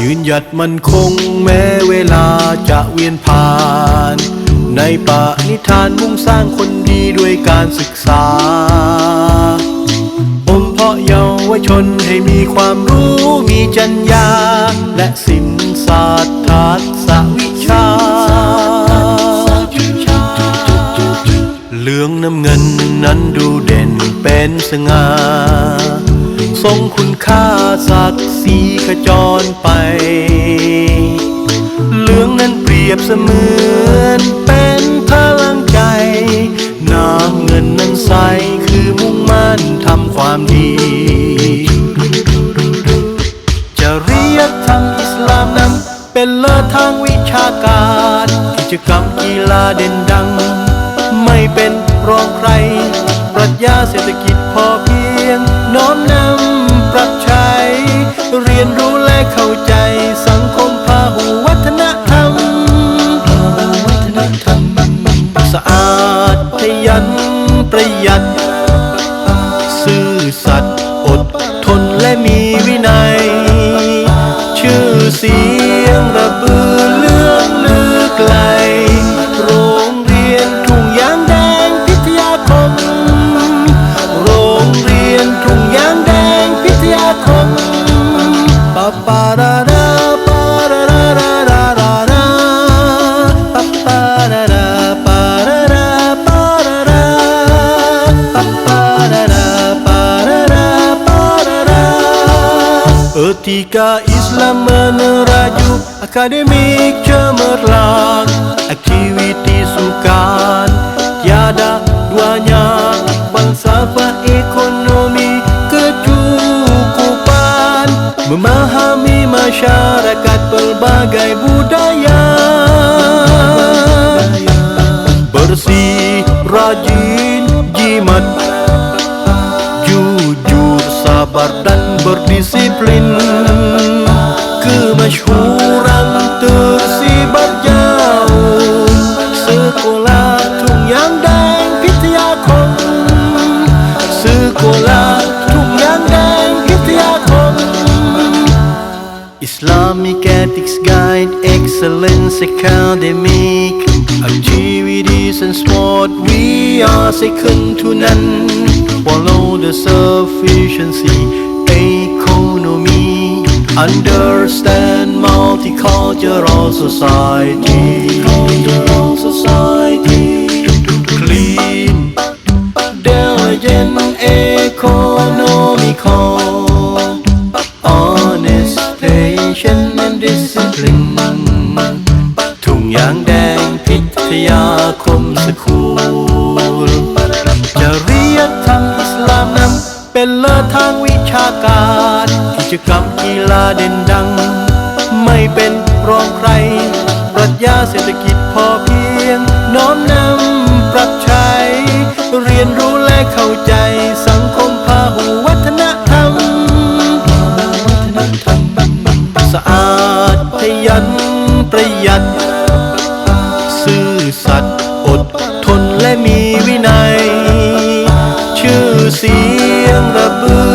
ยืนหยัดมันคงแม้เวลาจะเวียนผ่าน ในปะนิทานมุ่งสร้างคนดีด้วยการศึกษาอมเพาะเยาวชนให้มีความรู้ จัญญา และศิลศาสตร์ทักษะวิชา เหลืองน้ำเงินนั้นดูเด่นเป็นสง่า ทรงคุณค่าศักดิ์ศรีขจรไป เหลืองนั้นเปรียบเสมือน เป็นเลิศทางวิชาการ กิจกรรมกีฬาเด่นดัง ไม่เป็นรองใคร ปรัชญาเศรษฐกิจพอเพียง น้อมนำปรับใช้ เรียนรู้และเข้าใจสังคมพาหูวัฒนธรรมสะอาดขยันประหยัด สียงระบือเลื่องลือไกล Etika Islam meneraju akademik cemerlang Aktiviti sukan. Tiada duanya Falsafah ekonomi kecukupan. Memahami masyarakat pelbagai budaya. Bersih, rajin, jimat sabar dan berdisiplin Kemasyhuran tersebar jauh Sekolah Tung Yang Dang Pityakom Sekolah Tung Yang Dang Pityakom Islamic Ethics Guide Excellence Academic Activities and sport We are second to none Follow the sufficiency Economy Understand multicultural society Multicultural society Clean Diligent Economical honest patient and discipline ทุ่งยางแดงพิทยาคม เลิศทางวิชาการ กิจกรรมกีฬาเด่นดัง ไม่เป็นรองใคร ปรัชญาเศรษฐกิจพอเพียง น้อมนำปรับใช้ เรียนรู้และเข้าใจสังคมพาหุวัฒนธรรม สะอาดขยันประหยัด ซื่อสัตย์อดทนและมีวินัย ชื่อเสียง Rabbul